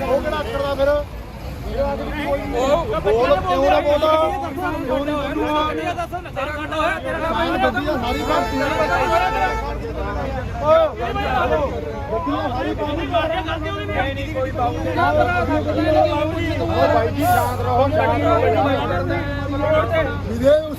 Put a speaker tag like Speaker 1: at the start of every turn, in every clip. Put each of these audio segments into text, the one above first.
Speaker 1: ਉਹ ਕਿਹੜਾ ਕਰਦਾ ਫਿਰ ਉਹ ਬੋਲ ਕਿਉਂ ਨਾ ਬੋਲਦਾ ਕਿਉਂ ਨਹੀਂ ਬੋਲੂਗਾ ਗੱਡੀਆਂ ਸਾਰੀ ਭਰਤੀ ਓਏ ਗੱਡੀਆਂ ਸਾਰੀ ਭਰਤੀ ਓ ਭਾਈ ਜੀ ਸ਼ਾਂਤ ਰਹੋ ਸ਼ਾਂਤ ਰਹੋ ਵੀਰੇ ਉਸ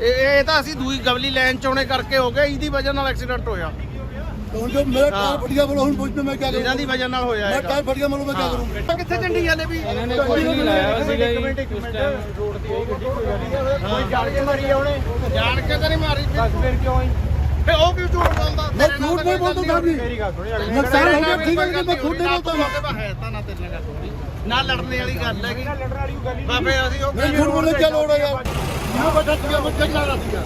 Speaker 2: ਇਹ ਇਹ ਤਾਂ ਅਸੀਂ ਦੂਈ ਗਵਲੀ ਲਾਈਨ ਚੋਣੇ ਕਰਕੇ ਹੋ ਗਏ ਇਹਦੀ ਵਜ੍ਹਾ ਨਾਲ ਐਕਸੀਡੈਂਟ ਹੋਇਆ।
Speaker 1: ਹੁਣ ਜੋ ਮੇਰਾ ਟਾਇਰ ਫਟ ਗਿਆ ਬੋਲੋ ਹੁਣ ਪੁੱਛ ਮੈਂ
Speaker 2: ਕੀ
Speaker 1: ਕਰਾਂ।
Speaker 2: ਇਹਨਾਂ ਵਜ੍ਹਾ ਨਾਲ ਹੋਇਆ
Speaker 1: ਮੇਰਾ
Speaker 2: ਟਾਇਰ
Speaker 1: ਫਟ ਗਿਆ ਮੈਨੂੰ ਮੈਂ ਕੀ ਕਰੂੰ? ਇਹ।
Speaker 2: ਕਿੱਥੇ ਚੰਡੀ ਜਾਂਦੇ ਵੀ? ਇਹਨਾਂ
Speaker 3: ਨਹੀਂ ਲਾਇਆ ਸੀਗਾ ਜੀ।
Speaker 2: ਰੋਡ ਤੇ ਕੋਈ ਜਾਣ ਕੇ ਮਾਰੀ ਆ ਜਾਣ ਕੇ ਤਾਂ ਨਹੀਂ ਮਾਰੀ।
Speaker 3: ਦੱਸ ਫਿਰ ਕਿਉਂ ਆਈ?
Speaker 2: ਫੇ ਉਹ ਕਿਉਂ ਝੂਠ ਬੋਲਦਾ?
Speaker 1: ਮੈਂ ਝੂਠ ਨਹੀਂ ਬੋਲਦਾ ਸਾਹਿਬ ਜੀ
Speaker 3: ਮੇਰੀ
Speaker 1: ਠੀਕ ਹੈ ਮੈਂ ਖੁਦ ਨਹੀਂ ਬੋਲਦਾ
Speaker 2: ਹੈ। ਤਾਂ ਨਾ ਤੇਰੇ ਨਾਲ ਨਾ ਲੜਨੇ ਵਾਲੀ ਗੱਲ ਹੈਗੀ। ਬਾਬੇ ਅਸੀਂ ਉਹ
Speaker 1: ਝੂਠ ਬੋਲਣ ਦੀ ਕੀ ਯਾਰ? ਮੈਂ ਬੈਠਾ ਸੀਗਾ ਮੈਂ ਚੱਲ ਰਿਹਾ ਸੀਗਾ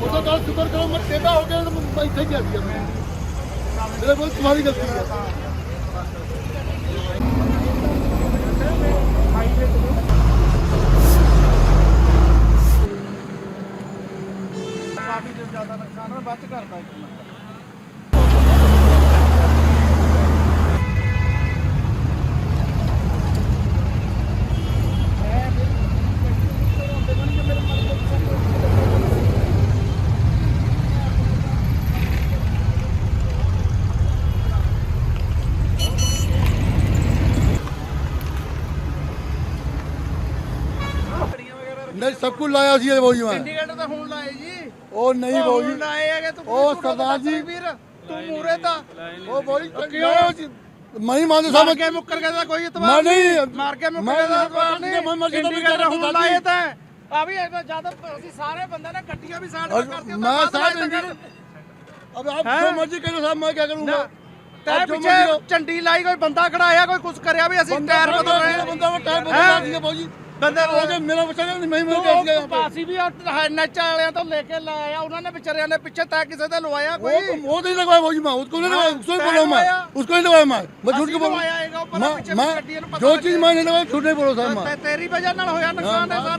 Speaker 1: ਉਹਦਾ ਬਾਅਦ ਸ਼ੁਕਰ ਕਰੋ, ਮੈਂ ਟੇਢਾ ਹੋ ਗਿਆ ਤੇ ਮੈਂ ਇੱਥੇ ਗਿਆ ਸੀਗਾ ਮੈਂ। ਮੇਰੇ ਕੋਲ ਤੁਹਾਡੀ ਗਲਤੀ ਹੈ
Speaker 2: ਕਾਫੀ ਜ਼ਿਆਦਾ ਨੁਕਸਾਨ ਹੈ ਬਚ ਕਰਦਾ
Speaker 1: ਇੱਕ ਮਿੰਟ ਸਭ ਕੁਝ ਲਾਇਆ ਸੀ ਇਹ ਬੋਜੀ
Speaker 2: ਮੈਂ ਚੰਡੀਗੜ੍ਹ ਤਾਂ ਹੁਣ ਲਾਏ ਜੀ।
Speaker 1: ਉਹ
Speaker 2: ਨਹੀਂ
Speaker 1: ਬੋਜੀ
Speaker 2: ਲਾਏ ਹੈਗੇ ਤੂੰ
Speaker 1: ਉਹ ਸਰਦਾਰ ਜੀ।
Speaker 2: ਵੀਰ ਤੂੰ ਮੂਰੇ ਦਾ
Speaker 1: ਉਹ ਬੋਜੀ
Speaker 2: ਪਿੱਛੇ ਚੰਡੀ ਲਾਈ ਕੋਈ ਬੰਦਾ ਖੜਾਇਆ ਕੋਈ ਕੁਛ ਕਰਿਆ ਵੀ ਅਸੀਂ ਟਾਇਰ ਬਦਲ ਰਹੇ ਹਾਂ।
Speaker 1: ਬੰਦਾ ਟਾਇਰ ਬਦਲਣਾ ਸੀ ਬਾਊ
Speaker 2: ਬੰਦੇ
Speaker 1: वो जो मेरा बच्चा नहीं मैं मैं क्या किया यहाँ पे
Speaker 2: ਪਾਸੀ ਵੀ ਨੱਚ ਵਾਲਿਆਂ ਤੋਂ ਲੈ ਕੇ ਲਾਇਆ ਉਹਨਾਂ ਨੇ ਵਿਚਾਰਿਆਂ ਨੇ ਪਿੱਛੇ ਤੈ ਕਿਸੇ ਤੇ ਲਵਾਇਆ
Speaker 1: वो
Speaker 2: ਕੋਈ
Speaker 1: वो नहीं लगवाया भाजी मैं उसको नहीं लगवाया उसको ही बोला मैं उसको नहीं लगवाया मैं मैं झूठ क्यों
Speaker 2: ਲਵਾਇਆ ਹੈਗਾ
Speaker 1: बोलूं
Speaker 2: ਉੱਪਰ ਪਿੱਛੇ
Speaker 1: मैं
Speaker 2: ਗੱਡੀਆਂ ਨੂੰ
Speaker 1: मैं
Speaker 2: ਪਤਾ
Speaker 1: जो चीज मैं नहीं लगवाया झूठ नहीं बोलो साहब मैं
Speaker 2: ਤੇ ਤੇਰੀ ਵਜ੍ਹਾ ਨਾਲ ਹੋਇਆ ਨੁਕਸਾਨ ਹੈ ਸਾਰਾ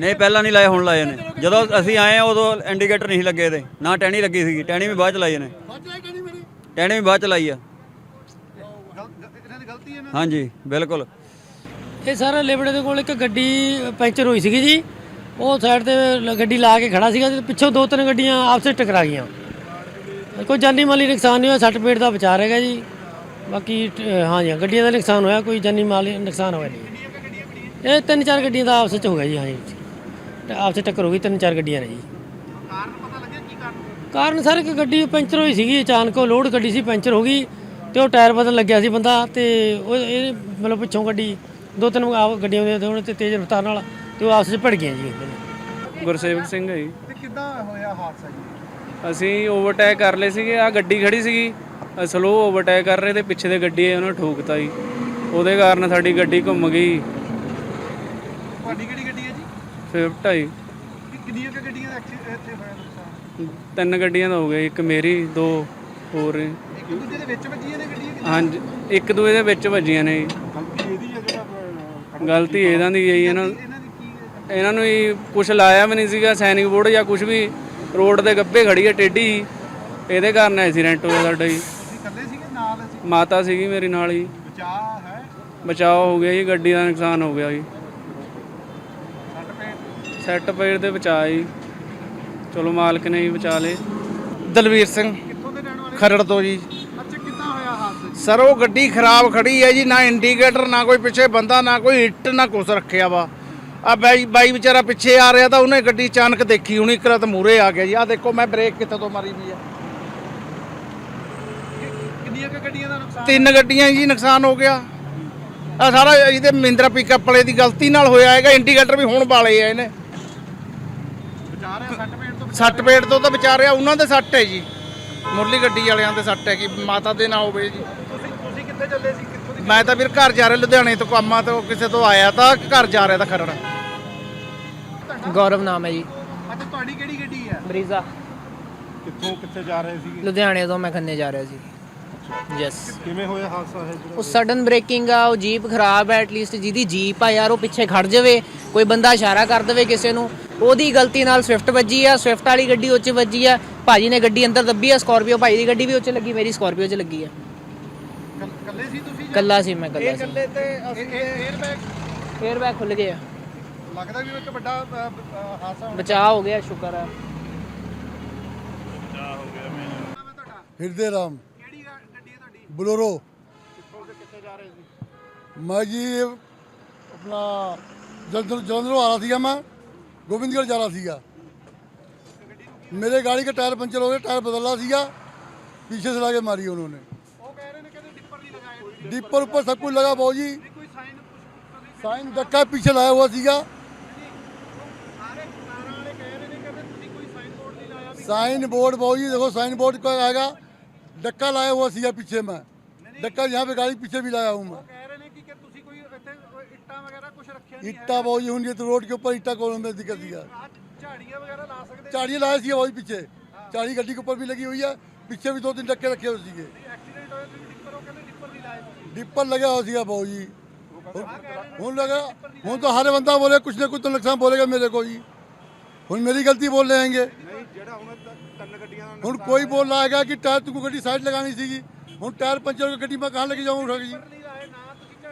Speaker 4: ਨਹੀਂ ਪਹਿਲਾਂ ਨਹੀਂ ਲਾਏ ਹੁਣ ਲਾਏ ਨੇ। ਜਦੋਂ ਅਸੀਂ ਆਏ ਆ ਉਦੋਂ ਇੰਡੀਕੇਟਰ ਨਹੀਂ ਲੱਗੇ ਇਹਦੇ। ਨਾ ਟਹਿਣੀ ਲੱਗੀ ਸੀਗੀ। ਟਹਿਣੀ ਵੀ ਬਾਅਦ ਚ ਲਾਈ ਨੇ ਟਹਿਣੀ ਵੀ ਬਾਅਦ ਚ ਲਾਈ ਆ। ਹਾਂਜੀ ਬਿਲਕੁਲ।
Speaker 5: ਇਹ ਸਾਰਾ ਲੇਬੜੇ ਦੇ ਕੋਲ ਇੱਕ ਗੱਡੀ ਪੈਂਚਰ ਹੋਈ ਸੀਗੀ ਜੀ। ਉਹ ਸਾਈਡ ਤੇ ਗੱਡੀ ਲਾ ਕੇ ਖੜਾ ਸੀਗਾ ਤੇ ਪਿੱਛੋਂ ਦੋ ਤਿੰਨ ਗੱਡੀਆਂ ਆਪਸ ਆਪਸੇ ਟਕਰਾ ਗਈਆਂ। ਕੋਈ ਜਾਨੀ ਮਾਲੀ ਨੁਕਸਾਨ ਨਹੀਂ ਹੋਇਆ ਸੱਟ ਪੇਟ ਦਾ ਵਿਚਾਰ ਹੈਗਾ ਜੀ। ਬਾਕੀ ਹਾਂ ਜੀ ਗੱਡੀਆਂ ਦਾ ਨੁਕਸਾਨ ਹੋਇਆ ਕੋਈ ਜਾਨੀ ਮਾਲੀ ਨੁਕਸਾਨ ਹੋਇਆ ਨਹੀਂ। ਇਹ ਤਿੰਨ ਚਾਰ ਗੱਡੀਆਂ ਦਾ ਆਪਸ ਵਿੱਚ ਹੋ ਗਿਆ ਜੀ ਹਾਂ ਜੀ। ਆਪਸ ਵਿੱਚ ਟੱਕਰ ਹੋ ਗਈ ਤਿੰਨ ਚਾਰ ਗੱਡੀਆਂ ਨੇ ਜੀ
Speaker 2: ਕਾਰਨ ਪਤਾ ਲੱਗਿਆ ਕੀ ਕਾਰਨ
Speaker 5: ਕਾਰਨ ਸਰ ਇੱਕ ਗੱਡੀ ਪੈਂਚਰ ਹੋਈ ਸੀਗੀ ਅਚਾਨਕ ਉਹ ਲੋਡ ਗੱਡੀ ਸੀ ਪੈਂਚਰ ਹੋ ਗਈ ਤੇ ਉਹ ਟਾਇਰ ਬਦਲਣ ਲੱਗਿਆ ਸੀ ਬੰਦਾ ਤੇ ਉਹ ਇਹ ਮਤਲਬ ਪਿੱਛੋਂ ਗੱਡੀ ਦੋ ਤਿੰਨ ਆਪ ਗੱਡੀਆਂ ਦੇ ਉਹਨੇ ਤੇ ਤੇਜ਼ ਰਫ਼ਤਾਰ ਨਾਲ ਤੇ ਉਹ ਆਪਸ ਵਿੱਚ ਭਿੜ ਗਈਆਂ ਜੀ।
Speaker 6: ਗੁਰਸੇਵਕ ਸਿੰਘ ਹੈ ਜੀ।
Speaker 2: ਤੇ ਕਿੱਦਾਂ ਹੋਇਆ ਹਾਦਸਾ ਜੀ?
Speaker 6: ਅਸੀਂ ਓਵਰਟੇਕ ਕਰ ਲਏ ਸੀਗੇ ਆ ਗੱਡੀ ਖੜੀ ਸੀਗੀ ਸਲੋ ਓਵਰਟੇਕ ਕਰ ਰਹੇ ਤੇ ਪਿੱਛੇ ਦੇ ਗੱਡੀ ਆਈ ਉਹਨੇ ਠੋਕਤਾ ਜੀ। ਉਹਦੇ ਕਾਰਨ ਸਾਡੀ ਗੱਡੀ ਘੁੰਮ ਗਈ।
Speaker 2: ਤੁਹਾਡੀ ਕਿਹੜੀ ਜੀ
Speaker 6: ਆਈ
Speaker 2: ਕਿ ਕਿੰਨੀਆਂ ਕੁ ਗੱਡੀਆਂ ਦਾ ਐਕਸੀਡੈਂਟ ਇੱਥੇ ਹੋਇਆ ਨੁਕਸਾਨ?
Speaker 6: ਤਿੰਨ ਗੱਡੀਆਂ ਦਾ ਹੋ ਗਿਆ ਇੱਕ ਮੇਰੀ ਦੋ ਹੋਰ ਨੇ।
Speaker 2: ਇੱਕ ਦੂਜੇ ਦੇ ਵਿੱਚ ਵੱਜੀਆਂ ਨੇ ਗੱਡੀਆਂ ਕਿ
Speaker 6: ਹਾਂਜੀ ਇੱਕ ਦੂਏ ਦੇ ਵਿੱਚ ਵੱਜੀਆਂ ਨੇ ਜੀ।
Speaker 2: ਗਲਤੀ ਇਹਦੀ ਹੈ ਜਿਹੜਾ
Speaker 6: ਗਲਤੀ ਇਹਨਾਂ ਦੀ ਹੈ ਜੀ ਇਹਨਾਂ
Speaker 2: ਇਹਨਾਂ ਦੀ ਕੀ ਹੈ?
Speaker 6: ਇਹਨਾਂ ਨੂੰ ਹੀ ਕੁਝ ਲਾਇਆ ਵੀ ਨਹੀਂ ਸੀਗਾ ਸੈਨਿਕ ਬੋਰਡ ਜਾਂ ਕੁਝ ਵੀ ਰੋਡ ਦੇ ਗੱਬੇ ਖੜੀ ਹੈ ਟੇਢੀ ਇਹਦੇ ਕਾਰਨ ਐਕਸੀਡੈਂਟ ਹੋਇਆ ਸਾਡਾ ਜੀ।
Speaker 2: ਤੁਸੀਂ ਇਕੱਲੇ ਸੀਗੇ? ਨਾਲ ਅਸੀਂ?
Speaker 6: ਮਾਤਾ ਸੀਗੀ ਮੇਰੇ ਨਾਲ ਹੀ
Speaker 2: ਬਚਾਅ ਹੈ?
Speaker 6: ਬਚਾਅ ਹੋ ਗਿਆ ਜੀ ਗੱਡੀ ਦਾ ਨੁਕਸਾਨ ਹੋ ਗਿਆ ਜੀ।
Speaker 2: ਸੈੱਟ
Speaker 6: ਪੇੜ ਦੇ ਬਚਾ ਜੀ ਚਲੋ ਮਾਲਕ ਨੇ ਹੀ ਬਚਾ ਲਏ।
Speaker 7: ਦਲਵੀਰ ਸਿੰਘ
Speaker 2: ਕਿੱਥੋਂ ਦੇ ਰਹਿਣ ਵਾਲੇ? ਖਰੜ ਤੋਂ ਜੀ।
Speaker 7: ਅੱਛਾ ਕਿੱਦਾਂ ਹੋਇਆ ਹਾਦਸਾ
Speaker 2: ਸਰ ਉਹ ਗੱਡੀ ਖਰਾਬ ਖੜੀ ਹੈ ਜੀ ਨਾ ਇੰਡੀਕੇਟਰ ਨਾ ਕੋਈ ਪਿੱਛੇ ਬੰਦਾ ਨਾ ਕੋਈ ਹਿੱਟ ਨਾ ਕੁਛ ਰੱਖਿਆ ਵਾ। ਆ ਬਾਈ ਬਾਈ ਵਿਚਾਰਾ ਪਿੱਛੇ ਆ ਰਿਹਾ ਤਾਂ ਉਹਨੇ ਗੱਡੀ ਅਚਾਨਕ ਦੇਖੀ ਹੁਣੀ ਇੱਕ ਰਾਤ ਮੂਰੇ ਆ ਗਿਆ ਜੀ। ਆ ਦੇਖੋ ਮੈਂ ਬ੍ਰੇਕ ਕਿੱਥੇ ਤੋਂ ਮਾਰੀ ਵੀ ਆ।
Speaker 7: ਕਿੰਨੀਆਂ ਕੁ ਗੱਡੀਆਂ ਦਾ ਨੁਕਸਾਨ?
Speaker 2: ਤਿੰਨ ਗੱਡੀਆਂ ਜੀ ਨੁਕਸਾਨ ਹੋ ਗਿਆ। ਆ ਸਾਰਾ ਇਹਦੇ ਮਹਿੰਦਰਾ ਪਿਕਅਪ ਵਾਲੇ ਦੀ ਗਲਤੀ ਨਾਲ ਹੋਇਆ ਹੈਗਾ ਇੰਡੀਕੇਟਰ ਵੀ ਹੁਣ ਵਾਲੇ ਆ ਇਹਨੇ।
Speaker 7: ਸੱਟ ਪੇਟ ਤੋਂ
Speaker 2: ਤੋਂ ਵਿਚਾਰਿਆ ਉਹਨਾਂ ਦੇ ਸੱਟ ਹੈ ਜੀ। ਮੁਰਲੀ ਗੱਡੀ ਵਾਲਿਆਂ ਦੇ ਸੱਟ ਹੈ ਕਿ ਮਾਤਾ ਦੇ ਨਾ ਹੋਵੇ ਜੀ।
Speaker 7: ਤੁਸੀਂ ਤੁਸੀਂ ਕਿੱਥੇ ਚੱਲੇ ਸੀ? ਕਿੱਥੋਂ ਦੀ
Speaker 2: ਮੈਂ ਤਾਂ ਵੀਰ ਘਰ ਜਾ ਰਿਹਾ ਲੁਧਿਆਣੇ ਤੋਂ ਕੰਮਾਂ ਤੋਂ ਕਿਸੇ ਤੋਂ ਆਇਆ ਤਾਂ ਘਰ ਜਾ ਰਿਹਾ ਤਾਂ ਖਰੜ।
Speaker 8: ਗੌਰਵ ਨਾਮ ਹੈ ਜੀ।
Speaker 7: ਅੱਛਾ ਤੁਹਾਡੀ ਕਿਹੜੀ ਗੱਡੀ ਹੈ?
Speaker 8: ਬਰੀਜ਼ਾ।
Speaker 7: ਕਿੱਥੋਂ ਕਿੱਥੇ ਜਾ ਰਹੇ ਸੀਗੇ?
Speaker 8: ਲੁਧਿਆਣੇ ਤੋਂ ਮੈਂ ਖੰਨੇ ਜਾ ਰਿਹਾ ਸੀ। ਯੈਸ
Speaker 7: ਕਿਵੇਂ ਹੋਇਆ ਹਾਦਸਾ ਹੈ ਜਿਹੜਾ?
Speaker 8: ਉਹ ਸਡਨ ਬ੍ਰੇਕਿੰਗ ਆ ਉਹ ਜੀਪ ਖਰਾਬ ਹੈ ਐਟਲੀਸਟ ਜਿਹਦੀ ਜੀਪ ਆ ਯਾਰ ਉਹ ਪਿੱਛੇ ਖੜ ਜਾਵੇ ਕੋਈ ਬੰਦਾ ਇਸ਼ਾਰਾ ਕਰ ਦੇਵੇ ਕਿਸੇ ਨੂੰ। ਉਹਦੀ ਗਲਤੀ ਨਾਲ ਸਵਿਫਟ ਵੱਜੀ ਆ ਸਵਿਫਟ ਵਾਲੀ ਗੱਡੀ ਉਹ 'ਚ ਵੱਜੀ ਆ। ਭਾਜੀ ਨੇ ਗੱਡੀ ਅੰਦਰ ਦੱਬੀ ਆ ਸਕਾਰਪੀਓ ਭਾਈ ਦੀ ਗੱਡੀ ਵੀ ਉਹ 'ਚ ਲੱਗੀ ਮੇਰੀ ਸਕਾਰਪੀਓ 'ਚ ਲੱਗੀ ਆ।
Speaker 7: ਕੱਲੇ ਸੀ ਤੁਸੀਂ
Speaker 8: ਕੱਲਾ ਸੀ ਮੈਂ ਕੱਲਾ ਸੀ।
Speaker 2: ਤੇ ਅਸੀਂ
Speaker 7: 에ਅਰ ਬੈਗ
Speaker 8: 에ਅਰ ਬੈਗ ਖੁੱਲ ਗਿਆ
Speaker 7: ਲੱਗਦਾ ਵੀ ਉਹ ਇੱਕ ਵੱਡਾ ਅ, ਅ, ਹਾਦਸਾ ਹੋਣਾ
Speaker 8: ਬਚਾਅ ਹੋ ਗਿਆ ਸ਼ੁਕਰ ਹੈ
Speaker 7: ਤੁਹਾਡਾ
Speaker 1: ਹਿਰਦੇ ਰਾਮ
Speaker 7: ਕਿਹੜੀ ਗਾ- ਗੱਡੀ ਹੈ ਤੁਹਾਡੀ
Speaker 1: ਬਲੋਰੋ। ਮੈਂ ਜੀ ਆਪਣਾ ਜਲੰਧਰ ਜਲੰਧਰੋਂ ਆ ਰਹਾ ਸੀਗਾ ਮੈਂ ਗੋਬਿੰਦਗੜ੍ਹ ਜਾ ਰਹਾ ਸੀਗਾ। ਮੇਰੇ ਗਾੜੀ ਦਾ ਟਾਇਰ ਪੰਚਰ ਹੋ ਗਿਆ ਟਾਇਰ ਬਦਲਣਾ ਸੀਗਾ ਪਿੱਛੇ ਸੇ
Speaker 7: ਕੇ ਮਾਰੀ ਉਹਨਾਂ ਨੇ ਡਿੱਪਰ ਉੱਪਰ ਸਭ ਕੁਝ ਲਗਾ ਬਹੁ ਜੀ। ਸਾਈਨ ਤੁਸੀਂ ਪਿੱਛੇ ਲਾਇਆ ਹੋਇਆ ਸੀਗਾ। ਸਾਈਨ ਬੋਰਡ
Speaker 1: ਬਹੁ ਜੀ ਦੇਖੋ ਸਾਈਨ ਬੋਰਡ ਕੋਈ ਹੈਗਾ। धक्का लाया हुआ सीगा पीछे में धक्का यहाँ पे गाड़ी पीछे भी लाया हूँ मैं
Speaker 7: ਕਹਿ ਰਹੇ ਨੇ ਕਿ ਕਿ ਤੁਸੀਂ ਕੋਈ ਇੱਥੇ ਇੱਟਾਂ ਵਗੈਰਾ ਕੁਝ ਰੱਖਿਆ ਨਹੀਂ
Speaker 1: इट्टा भाऊ जी हूँ ये तो रोड के ऊपर इट्टा कॉलोनी में दिक्कत सीगा
Speaker 7: ਆਹ ਝਾੜੀਆਂ ਵਗੈਰਾ ਲਾ ਸਕਦੇ
Speaker 1: चाड़ियाँ लाया सीगा भाई पीछे चाड़ी गड्डी के ऊपर भी लगी हुई है पीछे भी दो तीन धक्के रखे हुए सीगे
Speaker 7: ਐਕਸੀਡੈਂਟ ਹੋਇਆ ਤੁਸੀਂ ਡਿੱਪਰ ਉਹ ਕਹਿੰਦੇ ਡਿੱਪਰ ਨਹੀਂ ਲਾਏ ਤੁਸੀਂ
Speaker 1: डिपर लगा हुआ सीगा भाऊ जी हूँ लगा हूँ तो हर बंदा बोले कुछ ना कुछ तो नुकसान बोलेगा मेरे को जी हूँ मेरी गलती बोल रहे हैं
Speaker 7: ਨਹੀਂ ਜਿਹੜਾ ਹੁਣ ਤਿੰਨ ਗੱਡੀਆਂ ਦਾ
Speaker 1: हूँ कोई बोल रहा है कि टायर तुमको गड्डी साइड लगानी सीगी हूँ टायर पंचर हो गया, गड्डी मैं कहाँ लेके जाऊँ उठा के जी